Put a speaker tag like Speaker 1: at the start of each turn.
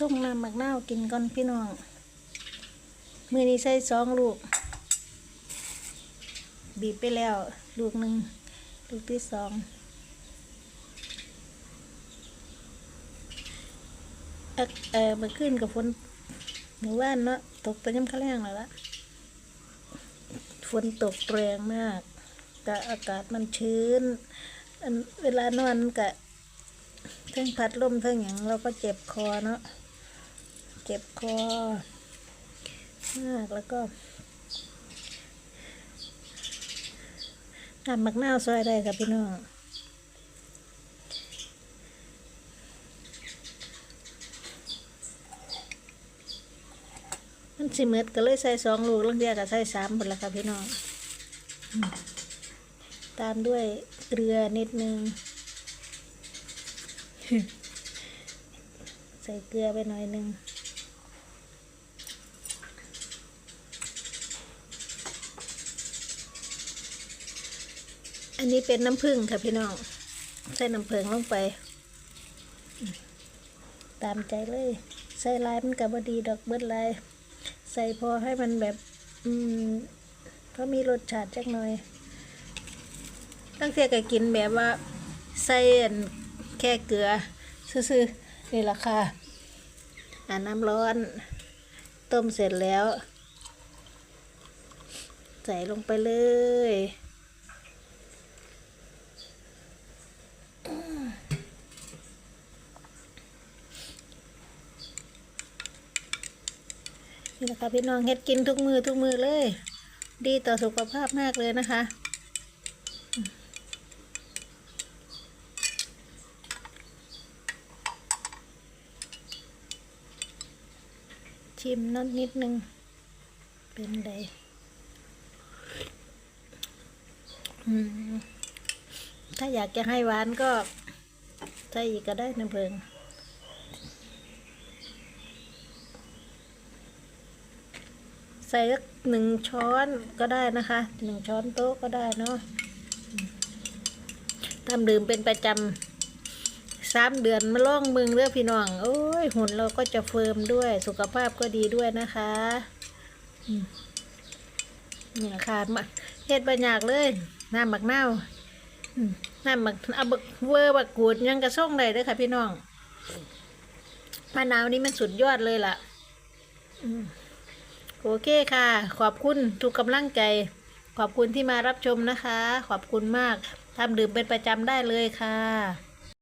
Speaker 1: ส่งน้ำมักนาวกินก่อนพี่น้อง มือนี้ใส่สองลูก บีบไปแล้ว ลูกหนึ่งลูกที่สองเอ่อเออมาขึ้นกับฝนหมู่บ้านเนาะตกไปย่ำข้าแรงแล้วละฝนตกแรงมากกะอากาศมันชื้น เวลานอนกะเทั้งพัดลมเทั้งอย่างเราก็เจ็บคอเนาะ เจ็บคอมากแล้วก็น้ำมักนาวซอยได้ค่ะพี่น้องมันสิเม็ดก็เลยใส่สองลูกลังเดียก็ใส่สามหมดแล้วค่ะพี่น้อง ตามด้วยเกลือนิดนึง ใส่เกลือไปหน่อยหนึง อันนี้เป็นน้ำผึ้งค่ะพี่น้อง ใส่น้ำผึ้งลงไป ตามใจเลย ใส่ลายมันกับบดีดอกเบิดลายใส่พอให้มันแบบ อืมพราะมีรสชาติจักหน่อย ตั้งแต่ก็กินแบบว่า ใส่แค่เกลือ ซื่อๆ นี่ละค่ะอ่าน้ำร้อน ต้มเสร็จแล้ว ใส่ลงไปเลย นี่นะคะพี่น้องเฮ็ดกินทุกมือทุกมือเลย ดีต่อสุขภาพมากเลยนะคะชิมนิดนิดนึง เป็นไดถ้าอยากจะให้หวานก็ใส่อีกก็ได้นะเพิง ใส่สักหนึ่งช้อนก็ได้นะคะหนึ่งช้อนโต๊ะก็ได้เนาะทำดื่มเป็นประจำสามเดือนมาล่องมืองเรื่องพี่น้อง โอ้ยหุ่นเราก็จะเฟิร์มด้วย สุขภาพก็ดีด้วยนะคะนี่ละค่ะมาเฮ็ดบะยากเลยน้ำบักเน่าน้ำบักเอาบักเวอร์บักกูดยังกระส่งได้เด้อค่ะพี่น้องมะนาวนี่มันสุดยอดเลยล่ะ โอเคค่ะ ขอบคุณทุกกำลังใจ ขอบคุณที่มารับชมนะคะ ขอบคุณมากทำดื่มเป็นประจำได้เลยค่ะ